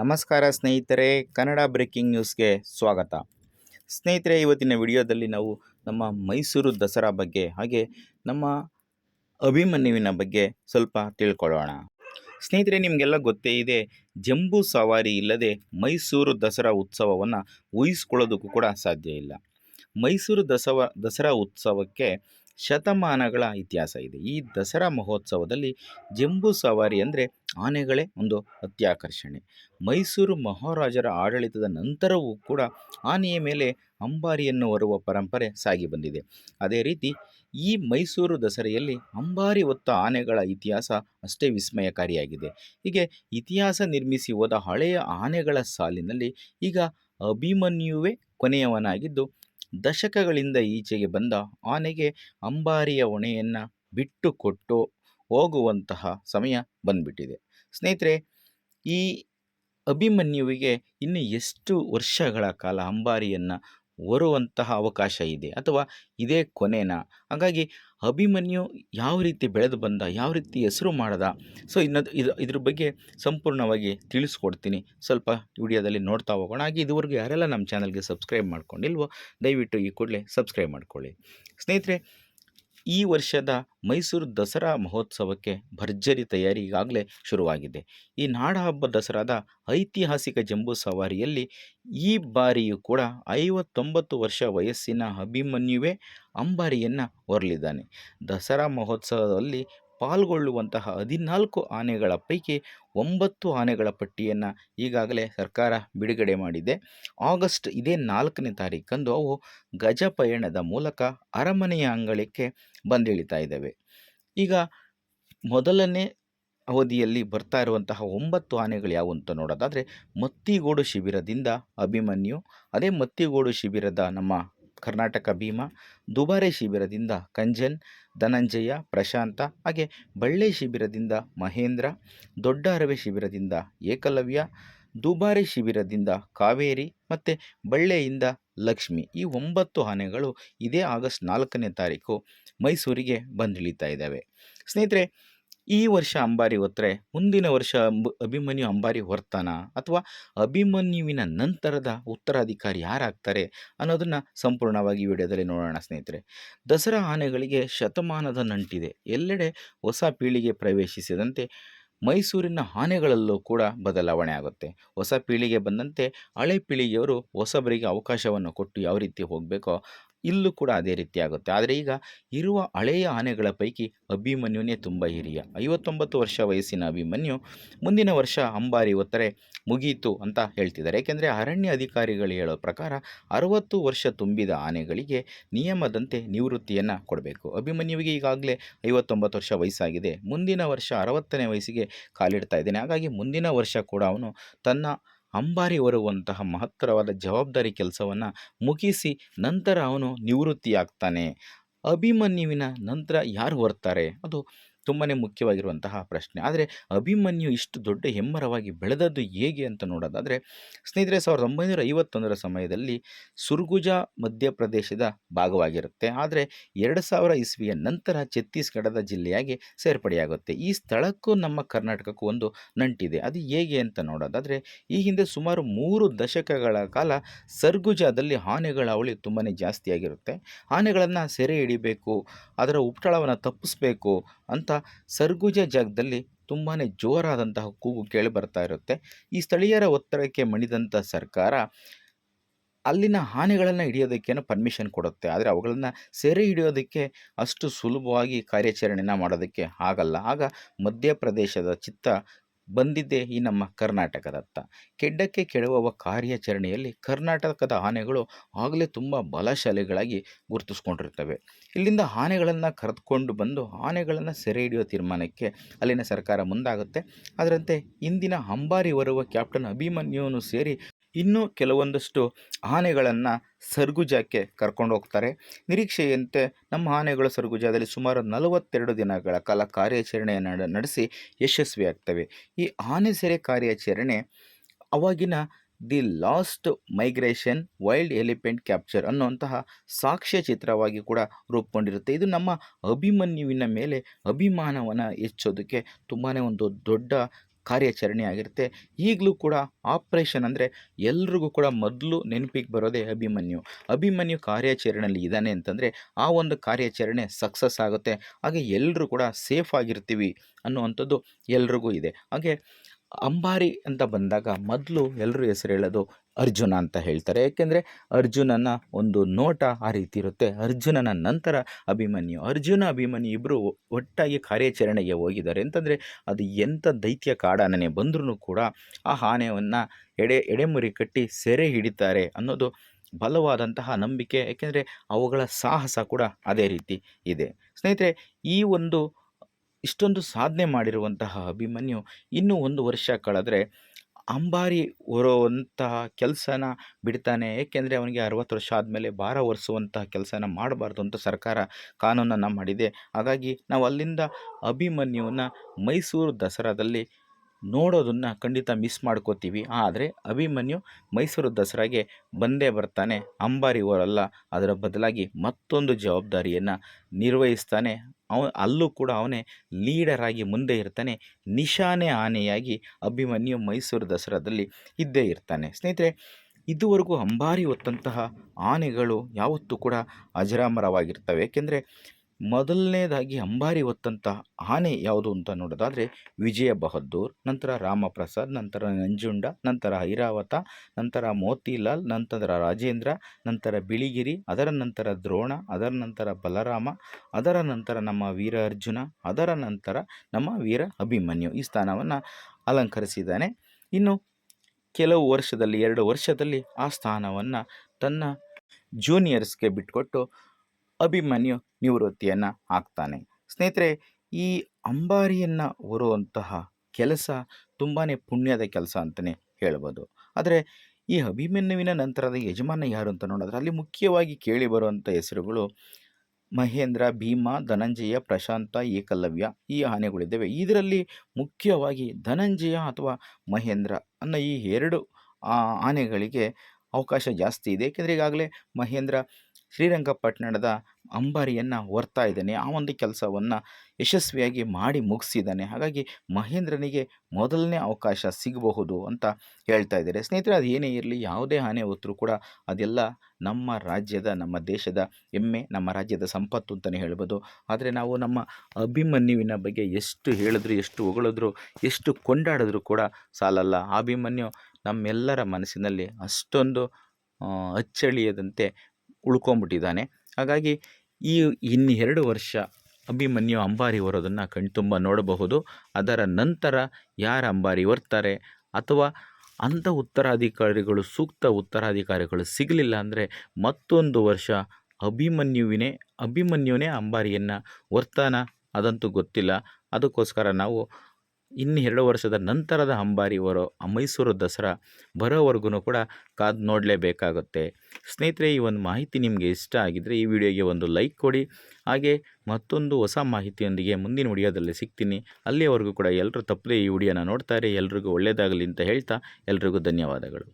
ನಮಸ್ಕಾರ ಸ್ನೇಹಿತರೆ, ಕನ್ನಡ ಬ್ರೇಕಿಂಗ್ ನ್ಯೂಸ್ಗೆ ಸ್ವಾಗತ. ಸ್ನೇಹಿತರೆ, ಇವತ್ತಿನ ವಿಡಿಯೋದಲ್ಲಿ ನಾವು ನಮ್ಮ ಮೈಸೂರು ದಸರಾ ಬಗ್ಗೆ ಹಾಗೆ ನಮ್ಮ ಅಭಿಮನ್ಯುವಿನ ಬಗ್ಗೆ ಸ್ವಲ್ಪ ತಿಳ್ಕೊಳ್ಳೋಣ. ಸ್ನೇಹಿತರೆ, ನಿಮಗೆಲ್ಲ ಗೊತ್ತೇ ಇದೆ, ಜಂಬೂ ಸವಾರಿ ಇಲ್ಲದೆ ಮೈಸೂರು ದಸರಾ ಉತ್ಸವವನ್ನು ಊಹಿಸ್ಕೊಳ್ಳೋದಕ್ಕೂ ಕೂಡ ಸಾಧ್ಯ ಇಲ್ಲ. ಮೈಸೂರು ದಸವ, ದಸರಾ ಉತ್ಸವಕ್ಕೆ ಶತಮಾನಗಳ ಇತಿಹಾಸ ಇದೆ. ಈ ದಸರಾ ಮಹೋತ್ಸವದಲ್ಲಿ ಜಂಬೂ ಸವಾರಿ ಅಂದರೆ ಆನೆಗಳೇ ಒಂದು ಅತ್ಯಾಕರ್ಷಣೆ. ಮೈಸೂರು ಮಹಾರಾಜರ ಆಡಳಿತದ ನಂತರವೂ ಕೂಡ ಆನೆಯ ಮೇಲೆ ಅಂಬಾರಿಯನ್ನು ಹೊರುವ ಪರಂಪರೆ ಸಾಗಿ ಬಂದಿದೆ. ಅದೇ ರೀತಿ ಈ ಮೈಸೂರು ದಸರೆಯಲ್ಲಿ ಅಂಬಾರಿ ಹೊತ್ತ ಆನೆಗಳ ಇತಿಹಾಸ ಅಷ್ಟೇ ವಿಸ್ಮಯಕಾರಿಯಾಗಿದೆ. ಹೀಗೆ ಇತಿಹಾಸ ನಿರ್ಮಿಸಿ ಹೋದ ಹಳೆಯ ಆನೆಗಳ ಸಾಲಿನಲ್ಲಿ ಈಗ ಅಭಿಮನ್ಯುವೇ ಕೊನೆಯವನಾಗಿದ್ದು ದಶಕಗಳಿಂದ ಈಚೆಗೆ ಬಂದ ಆನೆಗೆ ಅಂಬಾರಿಯ ಹೊಣೆಯನ್ನು ಬಿಟ್ಟುಕೊಟ್ಟು ಹೋಗುವಂತಹ ಸಮಯ ಬಂದ್ಬಿಟ್ಟಿದೆ. ಸ್ನೇಹಿತರೆ, ಈ ಅಭಿಮನ್ಯುವಿಗೆ ಇನ್ನು ಎಷ್ಟು ವರ್ಷಗಳ ಕಾಲ ಅಂಬಾರಿಯನ್ನು ಹೊರುವಂತಹ ಅವಕಾಶ ಇದೆ ಅಥವಾ ಇದೇ ಕೊನೆನಾ? ಹಾಗಾಗಿ ಅಭಿಮನ್ಯು ಯಾವ ರೀತಿ ಬೆಳೆದು ಬಂದ, ಯಾವ ರೀತಿ ಹೆಸರು ಮಾಡದ? ಸೊ ಇನ್ನದು ಇದು ಇದ್ರ ಬಗ್ಗೆ ಸಂಪೂರ್ಣವಾಗಿ ತಿಳಿಸ್ಕೊಡ್ತೀನಿ. ಸ್ವಲ್ಪ ವಿಡಿಯೋದಲ್ಲಿ ನೋಡ್ತಾ ಹೋಗೋಣ. ಹಾಗೆ ಇದುವರೆಗೂ ಯಾರೆಲ್ಲ ನಮ್ಮ ಚಾನಲ್ಗೆ ಸಬ್ಸ್ಕ್ರೈಬ್ ಮಾಡ್ಕೊಂಡಿಲ್ವೋ, ದಯವಿಟ್ಟು ಈ ಕೂಡಲೇ ಸಬ್ಸ್ಕ್ರೈಬ್ ಮಾಡ್ಕೊಳ್ಳಿ. ಸ್ನೇಹಿತರೆ ಈ ವರ್ಷದ ಮೈಸೂರು ದಸರಾ ಮಹೋತ್ಸವಕ್ಕೆ ಭರ್ಜರಿ ತಯಾರಿ ಈಗಾಗಲೇ ಶುರುವಾಗಿದೆ. ಈ ನಾಡಹಬ್ಬ ದಸರಾದ ಐತಿಹಾಸಿಕ ಜಂಬೂ ಸವಾರಿಯಲ್ಲಿ ಈ ಬಾರಿಯೂ ಕೂಡ ಐವತ್ತೊಂಬತ್ತು ವರ್ಷ ವಯಸ್ಸಿನ ಅಭಿಮನ್ಯುವೇ ಅಂಬಾರಿಯನ್ನು ಹೊರಲಿದ್ದಾನೆ. ದಸರಾ ಮಹೋತ್ಸವದಲ್ಲಿ ಪಾಲ್ಗೊಳ್ಳುವಂತಹ ಹದಿನಾಲ್ಕು ಆನೆಗಳ ಪೈಕಿ ಒಂಬತ್ತು ಆನೆಗಳ ಪಟ್ಟಿಯನ್ನು ಈಗಾಗಲೇ ಸರ್ಕಾರ ಬಿಡುಗಡೆ ಮಾಡಿದೆ. ಆಗಸ್ಟ್ ಇದೇ ನಾಲ್ಕನೇ ತಾರೀಕಂದು ಅವು ಗಜ ಪಯಣದ ಮೂಲಕ ಅರಮನೆಯ ಅಂಗಳಕ್ಕೆ ಬಂದಿಳಿತಾ ಇದ್ದಾವೆ. ಈಗ ಮೊದಲನೇ ಅವಧಿಯಲ್ಲಿ ಬರ್ತಾ ಇರುವಂತಹ ಒಂಬತ್ತು ಆನೆಗಳು ಯಾವುವು ಅಂತ ನೋಡೋದಾದರೆ ಮತ್ತಿಗೋಡು ಶಿಬಿರದಿಂದ ಅಭಿಮನ್ಯು, ಅದೇ ಮತ್ತಿಗೋಡು ಶಿಬಿರದ ನಮ್ಮ ಕರ್ನಾಟಕ ಭೀಮಾ, ದುಬಾರೆ ಶಿಬಿರದಿಂದ ಕಂಜನ್, ಧನಂಜಯ, ಪ್ರಶಾಂತ ಹಾಗೆ ಬಳ್ಳೆ ಶಿಬಿರದಿಂದ ಮಹೇಂದ್ರ, ದೊಡ್ಡ ಅರವೆ ಶಿಬಿರದಿಂದ ಏಕಲವ್ಯ, ದುಬಾರೆ ಶಿಬಿರದಿಂದ ಕಾವೇರಿ ಮತ್ತು ಬಳ್ಳೆಯಿಂದ ಲಕ್ಷ್ಮಿ ಈ ಒಂಬತ್ತು ಆನೆಗಳು ಇದೇ ಆಗಸ್ಟ್ ನಾಲ್ಕನೇ ತಾರೀಕು ಮೈಸೂರಿಗೆ ಬಂದಿಳಿತಾ ಇದ್ದಾವೆ. ಸ್ನೇಹಿತರೆ ಈ ವರ್ಷ ಅಂಬಾರಿ ಹೊತ್ತರೆ ಮುಂದಿನ ವರ್ಷ ಅಂಬ, ಅಭಿಮನ್ಯು ಅಂಬಾರಿ ಹೊರ್ತಾನ? ಅಥವಾ ಅಭಿಮನ್ಯುವಿನ ನಂತರದ ಉತ್ತರಾಧಿಕಾರಿ ಯಾರಾಗ್ತಾರೆ ಅನ್ನೋದನ್ನು ಸಂಪೂರ್ಣವಾಗಿ ವಿಡಿಯೋದಲ್ಲಿ ನೋಡೋಣ ಸ್ನೇಹಿತರೆ. ದಸರಾ ಆನೆಗಳಿಗೆ ಶತಮಾನದ ನಂಟಿದೆ. ಎಲ್ಲೆಡೆ ಹೊಸ ಪೀಳಿಗೆ ಪ್ರವೇಶಿಸಿದಂತೆ ಮೈಸೂರಿನ ಆನೆಗಳಲ್ಲೂ ಕೂಡ ಬದಲಾವಣೆ ಆಗುತ್ತೆ. ಹೊಸ ಪೀಳಿಗೆ ಬಂದಂತೆ ಹಳೆ ಪೀಳಿಗೆಯವರು ಹೊಸಬರಿಗೆ ಅವಕಾಶವನ್ನು ಕೊಟ್ಟು ಯಾವ ರೀತಿ ಹೋಗಬೇಕೋ ಇಲ್ಲೂ ಕೂಡ ಅದೇ ರೀತಿ ಆಗುತ್ತೆ. ಆದರೆ ಈಗ ಇರುವ ಹಳೆಯ ಆನೆಗಳ ಪೈಕಿ ಅಭಿಮನ್ಯುನೇ ತುಂಬ ಹಿರಿಯ. ಐವತ್ತೊಂಬತ್ತು ವರ್ಷ ವಯಸ್ಸಿನ ಅಭಿಮನ್ಯು ಮುಂದಿನ ವರ್ಷ ಅಂಬಾರಿ ಒತ್ತರೆ ಮುಗಿಯಿತು ಅಂತ ಹೇಳ್ತಿದ್ದಾರೆ. ಏಕೆಂದರೆ ಅರಣ್ಯ ಅಧಿಕಾರಿಗಳು ಹೇಳೋ ಪ್ರಕಾರ ಅರವತ್ತು ವರ್ಷ ತುಂಬಿದ ಆನೆಗಳಿಗೆ ನಿಯಮದಂತೆ ನಿವೃತ್ತಿಯನ್ನು ಕೊಡಬೇಕು. ಅಭಿಮನ್ಯುವಿಗೆ ಈಗಾಗಲೇ ಐವತ್ತೊಂಬತ್ತು ವರ್ಷ ವಯಸ್ಸಾಗಿದೆ. ಮುಂದಿನ ವರ್ಷ ಅರವತ್ತನೇ ವಯಸ್ಸಿಗೆ ಕಾಲಿಡ್ತಾ ಇದ್ದೇನೆ. ಹಾಗಾಗಿ ಮುಂದಿನ ವರ್ಷ ಕೂಡ ಅವನು ತನ್ನ ಅಂಬಾರಿ ಹೊರುವಂತಹ ಮಹತ್ತರವಾದ ಜವಾಬ್ದಾರಿ ಕೆಲಸವನ್ನು ಮುಗಿಸಿ ನಂತರ ಅವನು ನಿವೃತ್ತಿಯಾಗ್ತಾನೆ. ಅಭಿಮನ್ಯುವಿನ ನಂತರ ಯಾರು ಬರ್ತಾರೆ ಅದು ತುಂಬಾ ಮುಖ್ಯವಾಗಿರುವಂತಹ ಪ್ರಶ್ನೆ. ಆದರೆ ಅಭಿಮನ್ಯು ಇಷ್ಟು ದೊಡ್ಡ ಹೆಮ್ಮರವಾಗಿ ಬೆಳೆದದ್ದು ಹೇಗೆ ಅಂತ ನೋಡೋದಾದರೆ, ಸ್ನೇಹಿತರೆ ಸಾವಿರದ ಒಂಬೈನೂರ ಐವತ್ತೊಂದರ ಸಮಯದಲ್ಲಿ ಸುರ್ಗುಜ ಮಧ್ಯಪ್ರದೇಶದ ಭಾಗವಾಗಿರುತ್ತೆ. ಆದರೆ ಎರಡು ಸಾವಿರ ಇಸ್ವಿಯ ನಂತರ ಛತ್ತೀಸ್ಗಢದ ಜಿಲ್ಲೆಯಾಗಿ ಸೇರ್ಪಡೆಯಾಗುತ್ತೆ. ಈ ಸ್ಥಳಕ್ಕೂ ನಮ್ಮ ಕರ್ನಾಟಕಕ್ಕೂ ಒಂದು ನಂಟಿದೆ. ಅದು ಹೇಗೆ ಅಂತ ನೋಡೋದಾದರೆ, ಈ ಹಿಂದೆ ಸುಮಾರು ಮೂರು ದಶಕಗಳ ಕಾಲ ಸರ್ಗುಜಾದಲ್ಲಿ ಆನೆಗಳ ಅವಳಿ ತುಂಬಾ ಜಾಸ್ತಿಯಾಗಿರುತ್ತೆ. ಆನೆಗಳನ್ನು ಸೆರೆ ಹಿಡಿಬೇಕು, ಅದರ ಉಪಟಳವನ್ನು ತಪ್ಪಿಸ್ಬೇಕು ಅಂತ ಸರ್ಗುಜ ಜಾಗದಲ್ಲಿ ತುಂಬಾ ಜೋರಾದಂತಹ ಕೂಗು ಕೇಳಿ ಬರ್ತಾ ಇರುತ್ತೆ. ಈ ಸ್ಥಳೀಯರ ಒತ್ತಡಕ್ಕೆ ಮಣಿದಂಥ ಸರ್ಕಾರ ಅಲ್ಲಿನ ಆನೆಗಳನ್ನು ಹಿಡಿಯೋದಕ್ಕೇನೋ ಪರ್ಮಿಷನ್ ಕೊಡುತ್ತೆ. ಆದರೆ ಅವುಗಳನ್ನು ಸೆರೆ ಹಿಡಿಯೋದಕ್ಕೆ ಅಷ್ಟು ಸುಲಭವಾಗಿ ಕಾರ್ಯಾಚರಣೆನ ಮಾಡೋದಕ್ಕೆ ಆಗಲ್ಲ. ಆಗ ಮಧ್ಯಪ್ರದೇಶದ ಚಿತ್ತ ಬಂದಿದ್ದೇ ಈ ನಮ್ಮ ಕರ್ನಾಟಕದತ್ತ. ಕೆಡ್ಡಕ್ಕೆ ಕೆಡವುವ ಕಾರ್ಯಾಚರಣೆಯಲ್ಲಿ ಕರ್ನಾಟಕದ ಆನೆಗಳು ಆಗಲೇ ತುಂಬ ಬಲಶಾಲಿಗಳಾಗಿ ಗುರುತಿಸ್ಕೊಂಡಿರ್ತವೆ. ಇಲ್ಲಿಂದ ಆನೆಗಳನ್ನು ಕರೆದುಕೊಂಡು ಬಂದು ಆನೆಗಳನ್ನು ಸೆರೆ ಹಿಡಿಯುವ ತೀರ್ಮಾನಕ್ಕೆ ಅಲ್ಲಿನ ಸರ್ಕಾರ ಮುಂದಾಗುತ್ತೆ. ಅದರಂತೆ ಇಂದಿನ ಅಂಬಾರಿ ಹೊರುವ ಕ್ಯಾಪ್ಟನ್ ಅಭಿಮನ್ಯುವನ್ನು ಸೇರಿ ಇನ್ನೂ ಕೆಲವೊಂದಷ್ಟು ಆನೆಗಳನ್ನು ಸರ್ಗುಜಾಕ್ಕೆ ಕರ್ಕೊಂಡು ಹೋಗ್ತಾರೆ. ನಿರೀಕ್ಷೆಯಂತೆ ನಮ್ಮ ಆನೆಗಳು ಸರ್ಗುಜಾದಲ್ಲಿ ಸುಮಾರು ನಲವತ್ತೆರಡು ದಿನಗಳ ಕಾಲ ಕಾರ್ಯಾಚರಣೆಯನ್ನು ನಡೆಸಿ ಯಶಸ್ವಿಯಾಗ್ತವೆ. ಈ ಆನೆ ಸೆರೆ ಕಾರ್ಯಾಚರಣೆ ಅವಾಗಿನ the last migration wild elephant capture ಅನ್ನುವಂತಹ ಸಾಕ್ಷ್ಯ ಚಿತ್ರವಾಗಿ ಕೂಡ ರೂಪುಗೊಂಡಿರುತ್ತೆ. ಇದು ನಮ್ಮ ಅಭಿಮನ್ಯುವಿನ ಮೇಲೆ ಅಭಿಮಾನವನ್ನು ಹೆಚ್ಚೋದಕ್ಕೆ ತುಂಬಾ ಒಂದು ದೊಡ್ಡ ಕಾರ್ಯಾಚರಣೆ ಆಗಿರುತ್ತೆ. ಈಗಲೂ ಕೂಡ ಆಪ್ರೇಷನ್ ಅಂದರೆ ಎಲ್ರಿಗೂ ಕೂಡ ಮೊದಲು ನೆನಪಿಗೆ ಬರೋದೇ ಅಭಿಮನ್ಯು. ಅಭಿಮನ್ಯು ಕಾರ್ಯಾಚರಣೆಯಲ್ಲಿ ಇದ್ದಾನೆ ಅಂತಂದರೆ ಆ ಒಂದು ಕಾರ್ಯಾಚರಣೆ ಸಕ್ಸಸ್ ಆಗುತ್ತೆ. ಹಾಗೆ ಎಲ್ಲರೂ ಕೂಡ ಸೇಫ್ ಆಗಿರ್ತೀವಿ ಅನ್ನುವಂಥದ್ದು ಎಲ್ರಿಗೂ ಇದೆ. ಹಾಗೆ ಅಂಬಾರಿ ಅಂತ ಬಂದಾಗ ಮೊದಲು ಎಲ್ಲರೂ ಹೆಸರು ಹೇಳೋದು ಅರ್ಜುನ ಅಂತ ಹೇಳ್ತಾರೆ. ಏಕೆಂದರೆ ಅರ್ಜುನನ ಒಂದು ನೋಟ ಆ ರೀತಿ ಇರುತ್ತೆ. ಅರ್ಜುನನ ನಂತರ ಅಭಿಮನ್ಯು. ಅರ್ಜುನ, ಅಭಿಮನ್ಯು ಇಬ್ಬರು ಒಟ್ಟಾಗಿ ಕಾರ್ಯಾಚರಣೆಗೆ ಹೋಗಿದ್ದಾರೆ. ಅಂತಂದರೆ ಅದು ಎಂಥ ದೈತ್ಯ ಕಾಡಾನೆ ಬಂದ್ರೂ ಕೂಡ ಆ ಆನೆಯನ್ನು ಎಡೆ, ಎಡೆಮುರಿ ಕಟ್ಟಿ ಸೆರೆ ಹಿಡಿತಾರೆ ಅನ್ನೋದು ಬಲವಾದಂತಹ ನಂಬಿಕೆ. ಏಕೆಂದರೆ ಅವುಗಳ ಸಾಹಸ ಕೂಡ ಅದೇ ರೀತಿ ಇದೆ. ಸ್ನೇಹಿತರೆ, ಈ ಒಂದು ಇಷ್ಟೊಂದು ಸಾಧನೆ ಮಾಡಿರುವಂತಹ ಅಭಿಮನ್ಯು ಇನ್ನೂ ಒಂದು ವರ್ಷ ಕಳೆದ್ರೆ ಅಂಬಾರಿ ಹೊರುವಂತಹ ಕೆಲಸನ ಬಿಡ್ತಾನೆ. ಏಕೆಂದರೆ ಅವನಿಗೆ ಅರವತ್ತು ವರ್ಷ ಆದಮೇಲೆ ಭಾರ ಹೊರಿಸುವಂತಹ ಕೆಲಸನ ಮಾಡಬಾರ್ದು ಅಂತ ಸರ್ಕಾರ ಕಾನೂನನ್ನು ಮಾಡಿದೆ. ಹಾಗಾಗಿ ನಾವು ಅಲ್ಲಿಂದ ಅಭಿಮನ್ಯುವನ್ನು ಮೈಸೂರು ದಸರಾದಲ್ಲಿ ನೋಡೋದನ್ನು ಖಂಡಿತ ಮಿಸ್ ಮಾಡ್ಕೋತೀವಿ. ಆದರೆ ಅಭಿಮನ್ಯು ಮೈಸೂರು ದಸರಾಗೆ ಬಂದೇ ಬರ್ತಾನೆ. ಅಂಬಾರಿ ಓರಲ್ಲ ಅದರ ಬದಲಾಗಿ ಮತ್ತೊಂದು ಜವಾಬ್ದಾರಿಯನ್ನು ನಿರ್ವಹಿಸ್ತಾನೆ. ಅವ, ಅಲ್ಲೂ ಕೂಡ ಅವನೇ ಲೀಡರ್ ಆಗಿ ಮುಂದೆ ಇರ್ತಾನೆ. ನಿಶಾನೆ ಆನೆಯಾಗಿ ಅಭಿಮನ್ಯು ಮೈಸೂರು ದಸರಾದಲ್ಲಿ ಇದ್ದೇ ಇರ್ತಾನೆ. ಸ್ನೇಹಿತರೆ, ಇದುವರೆಗೂ ಅಂಬಾರಿ ಹೊತ್ತಂತಹ ಆನೆಗಳು ಯಾವತ್ತೂ ಕೂಡ ಅಜರಾಮರವಾಗಿರ್ತವೆ. ಏಕೆಂದರೆ ಮೊದಲನೇದಾಗಿ ಅಂಬಾರಿ ಹೊತ್ತಂಥ ಆನೆ ಯಾವುದು ಅಂತ ನೋಡೋದಾದರೆ ವಿಜಯ ಬಹದ್ದೂರ್, ನಂತರ ರಾಮಪ್ರಸಾದ್, ನಂತರ ನಂಜುಂಡ, ನಂತರ ಐರಾವತ, ನಂತರ ಮೋತಿಲಾಲ್, ನಂತರ ರಾಜೇಂದ್ರ, ನಂತರ ಬಿಳಿಗಿರಿ, ಅದರ ನಂತರ ದ್ರೋಣ, ಅದರ ನಂತರ ಬಲರಾಮ, ಅದರ ನಂತರ ನಮ್ಮ ವೀರ ಅರ್ಜುನ, ಅದರ ನಂತರ ನಮ್ಮ ವೀರ ಅಭಿಮನ್ಯು ಈ ಸ್ಥಾನವನ್ನು ಅಲಂಕರಿಸಿದ್ದಾನೆ. ಇನ್ನು ಕೆಲವು ವರ್ಷದಲ್ಲಿ, ಎರಡು ವರ್ಷದಲ್ಲಿ ಆ ಸ್ಥಾನವನ್ನು ತನ್ನ ಜೂನಿಯರ್ಸ್ಗೆ ಬಿಟ್ಕೊಟ್ಟು ಅಭಿಮನ್ಯು ನಿವೃತ್ತಿಯನ್ನು ಆಗ್ತಾನೆ. ಸ್ನೇಹಿತರೆ, ಈ ಅಂಬಾರಿಯನ್ನು ಹೊರುವಂತಹ ಕೆಲಸ ತುಂಬಾ ಪುಣ್ಯದ ಕೆಲಸ ಅಂತಲೇ ಹೇಳ್ಬೋದು. ಆದರೆ, ಈ ಅಭಿಮನ್ಯುವಿನ ನಂತರದ ಯಜಮಾನ ಯಾರು ಅಂತ ನೋಡಿದ್ರೆ ಅಲ್ಲಿ ಮುಖ್ಯವಾಗಿ ಕೇಳಿ ಬರುವಂಥ ಹೆಸರುಗಳು ಮಹೇಂದ್ರ, ಭೀಮ, ಧನಂಜಯ, ಪ್ರಶಾಂತ, ಏಕಲವ್ಯ ಈ ಆನೆಗಳಿದ್ದಾವೆ. ಇದರಲ್ಲಿ ಮುಖ್ಯವಾಗಿ ಧನಂಜಯ ಅಥವಾ ಮಹೇಂದ್ರ ಅನ್ನೋ ಈ ಎರಡು ಆನೆಗಳಿಗೆ ಅವಕಾಶ ಜಾಸ್ತಿ ಇದೆ. ಏಕೆಂದರೆ ಈಗಾಗಲೇ ಮಹೇಂದ್ರ ಶ್ರೀರಂಗಪಟ್ಟಣದ ಅಂಬಾರಿಯನ್ನು ಹೊರ್ತಾ ಇದ್ದಾನೆ. ಆ ಒಂದು ಕೆಲಸವನ್ನು ಯಶಸ್ವಿಯಾಗಿ ಮಾಡಿ ಮುಗಿಸಿದ್ದಾನೆ. ಹಾಗಾಗಿ ಮಹೇಂದ್ರನಿಗೆ ಮೊದಲನೇ ಅವಕಾಶ ಸಿಗಬಹುದು ಅಂತ ಹೇಳ್ತಾ ಇದ್ದಾರೆ. ಸ್ನೇಹಿತರೆ, ಅದು ಏನೇ ಇರಲಿ, ಯಾವುದೇ ಹಾನಿ ಹೊತ್ತರೂ ಕೂಡ ಅದೆಲ್ಲ ನಮ್ಮ ರಾಜ್ಯದ, ನಮ್ಮ ದೇಶದ ಹೆಮ್ಮೆ, ನಮ್ಮ ರಾಜ್ಯದ ಸಂಪತ್ತು ಅಂತಲೇ ಹೇಳ್ಬೋದು. ಆದರೆ ನಾವು ನಮ್ಮ ಅಭಿಮನ್ಯುವಿನ ಬಗ್ಗೆ ಎಷ್ಟು ಹೇಳಿದ್ರು, ಎಷ್ಟು ಹೊಗಳಿದ್ರು, ಎಷ್ಟು ಕೊಂಡಾಡಿದ್ರು ಕೂಡ ಸಾಲಲ್ಲ. ಅಭಿಮನ್ಯು ನಮ್ಮೆಲ್ಲರ ಮನಸ್ಸಿನಲ್ಲಿ ಅಷ್ಟೊಂದು ಅಚ್ಚಳಿಯದಂತೆ ಉಳ್ಕೊಂಬಿಟ್ಟಿದ್ದಾನೆ. ಹಾಗಾಗಿ ಈ ಇನ್ನೆರಡು ವರ್ಷ ಅಭಿಮನ್ಯು ಅಂಬಾರಿ ಹೊರೋದನ್ನು ಕಣ್ತುಂಬ ನೋಡಬಹುದು. ಅದರ ನಂತರ ಯಾರು ಅಂಬಾರಿ ಬರ್ತಾರೆ ಅಥವಾ ಅಂಥ ಉತ್ತರಾಧಿಕಾರಿಗಳು, ಸೂಕ್ತ ಉತ್ತರಾಧಿಕಾರಿಗಳು ಸಿಗಲಿಲ್ಲ ಅಂದರೆ ಮತ್ತೊಂದು ವರ್ಷ ಅಭಿಮನ್ಯುವಿನೇ, ಅಭಿಮನ್ಯುನೇ ಅಂಬಾರಿಯನ್ನು ಹೊರ್ತಾನ ಅದಂತೂ ಗೊತ್ತಿಲ್ಲ. ಅದಕ್ಕೋಸ್ಕರ ನಾವು ಇನ್ನು ಎರಡು ವರ್ಷದ ನಂತರದ ಅಂಬಾರಿ ಬರೋ ಮೈಸೂರು ದಸರಾ ಬರೋವರೆಗೂ ಕೂಡ ಕಾದು ನೋಡಲೇಬೇಕಾಗುತ್ತೆ. ಸ್ನೇಹಿತರೆ, ಈ ಒಂದು ಮಾಹಿತಿ ನಿಮಗೆ ಇಷ್ಟ ಆಗಿದ್ದರೆ ಈ ವಿಡಿಯೋಗೆ ಒಂದು ಲೈಕ್ ಕೊಡಿ. ಹಾಗೆ ಮತ್ತೊಂದು ಹೊಸ ಮಾಹಿತಿಯೊಂದಿಗೆ ಮುಂದಿನ ವಿಡಿಯೋದಲ್ಲಿ ಸಿಗ್ತೀನಿ. ಅಲ್ಲಿಯವರೆಗೂ ಕೂಡ ಎಲ್ಲರೂ ತಪ್ಪದೇ ಈ ವಿಡಿಯೋನ ನೋಡ್ತಾರೆ. ಎಲ್ರಿಗೂ ಒಳ್ಳೆಯದಾಗಲಿ ಅಂತ ಹೇಳ್ತಾ, ಎಲ್ರಿಗೂ ಧನ್ಯವಾದಗಳು.